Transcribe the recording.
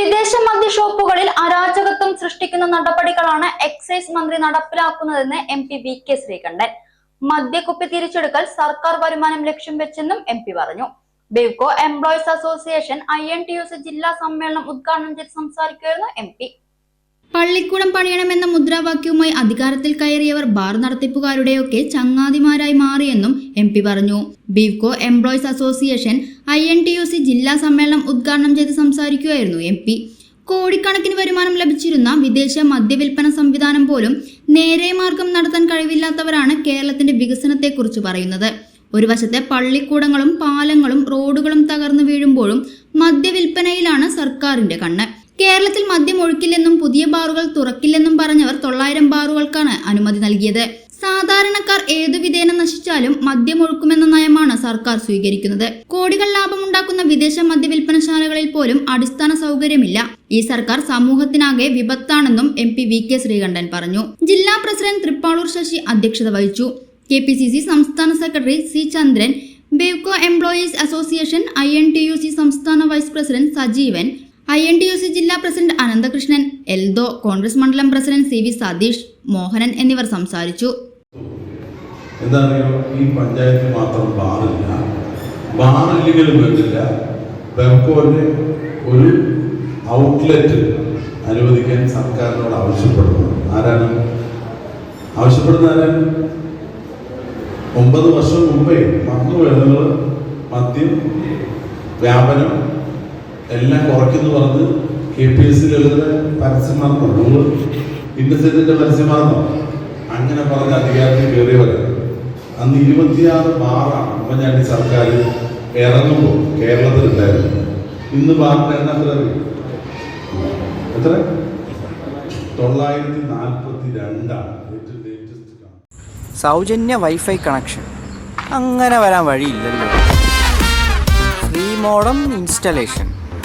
വിദേശ മദ്യ ഷോപ്പുകളിൽ അരാജകത്വം സൃഷ്ടിക്കുന്ന നടപടികളാണ് എക്സൈസ് മന്ത്രി നടപ്പിലാക്കുന്നതെന്ന് M P V K Sreekandan. മദ്യക്കുപ്പി തിരിച്ചെടുക്കൽ സർക്കാർ വരുമാനം ലക്ഷ്യം വെച്ചെന്നും എം പി പറഞ്ഞു. Bevco employees association I N T U C ജില്ലാ സമ്മേളനം ഉദ്ഘാടനം ചെയ്ത് സംസാരിക്കുകയായിരുന്നു എം പി. പള്ളിക്കൂടം പണിയണമെന്ന മുദ്രാവാക്യവുമായി അധികാരത്തിൽ കയറിയവർ ബാർ നടത്തിപ്പുകാരുടെയൊക്കെ ചങ്ങാതിമാരായി മാറിയെന്നും എം പി പറഞ്ഞു. Bevco employees association I N T U C ജില്ലാ സമ്മേളനം ഉദ്ഘാടനം ചെയ്ത് സംസാരിക്കുകയായിരുന്നു എം പി. കോടിക്കണക്കിന് വരുമാനം ലഭിച്ചിരുന്ന വിദേശ മദ്യവിൽപ്പന സംവിധാനം പോലും നേരെ മാർഗം നടത്താൻ കഴിവില്ലാത്തവരാണ് കേരളത്തിന്റെ വികസനത്തെക്കുറിച്ച് പറയുന്നത്. ഒരു വശത്തെ പള്ളിക്കൂടങ്ങളും പാലങ്ങളും റോഡുകളും തകർന്നു വീഴുമ്പോഴും മദ്യവിൽപ്പനയിലാണ് സർക്കാരിന്റെ കണ്ണ്. കേരളത്തിൽ മദ്യം ഒഴുക്കില്ലെന്നും പുതിയ ബാറുകൾ തുറക്കില്ലെന്നും പറഞ്ഞവർ തൊള്ളായിരം ബാറുകൾക്കാണ് അനുമതി നൽകിയത്. സാധാരണക്കാർ ഏതു വിധേന നശിച്ചാലും മദ്യം ഒഴുക്കുമെന്ന നയമാണ് സർക്കാർ സ്വീകരിക്കുന്നത്. കോടികൾ ലാഭമുണ്ടാക്കുന്ന വിദേശ മദ്യവിൽപ്പനശാലകളിൽ പോലും അടിസ്ഥാന സൗകര്യമില്ല. ഈ സർക്കാർ സമൂഹത്തിനാകെ വിപത്താണെന്നും M P V K Sreekandan പറഞ്ഞു. ജില്ലാ പ്രസിഡന്റ് തൃപ്പാളൂർ ശശി അധ്യക്ഷത വഹിച്ചു. കെ പി സി സി സംസ്ഥാന secretary C Chandran Bevco employees association I N T U C സംസ്ഥാന vice president Sajeevan I N T U C ജില്ലാ പ്രസിഡന്റ് അനന്തകൃഷ്ണൻ എൽദോ കോൺഗ്രസ് മണ്ഡലം president C V Satheesh Mohanan എന്നിവർ സംസാരിച്ചു. എന്താണെന്നറിയോ? ഈ പഞ്ചായത്തിൽ മാത്രം ബാറില്ല. ബാറില്ലെങ്കിലും വേണ്ടില്ല. ബെർക്കോന് ഒരു ഔട്ട്ലെറ്റ് അനുവദിക്കാൻ സർക്കാരിനോട് ആവശ്യപ്പെടുന്നു. ആരാണ്? ആവശ്യപ്പെടുന്ന ആരാണ് ഒമ്പത് വർഷം മുമ്പേ വരുന്നത് മദ്യം വ്യാപനം എല്ലാം കുറയ്ക്കുന്നു പറഞ്ഞ് കെ പി എസ് സിയിലുള്ള പരസ്യം പരസ്യമാർന്നോ നിങ്ങൾ ഇന്നസെന്റിന്റെ പരസ്യമാർന്നോ അങ്ങനെ പറഞ്ഞ് അധികാരത്തിൽ കയറിയവരാണ് അന്ന് ഇരുപത്തിയാറ് ബാറാണ് ഉമ്മൻചാണ്ടി സർക്കാർ ഇറങ്ങുമ്പോൾ കേരളത്തിൽ ഉണ്ടായിരുന്നു ഇന്ന് ബാറിന്റെ എണ്ണം എത്ര? എത്ര? തൊള്ളായിരത്തി നാൽപ്പത്തി രണ്ടാണ് സൗജന്യ വൈഫൈ കണക്ഷൻ. അങ്ങനെ വരാൻ വഴിയില്ലല്ലോ. Free modem installation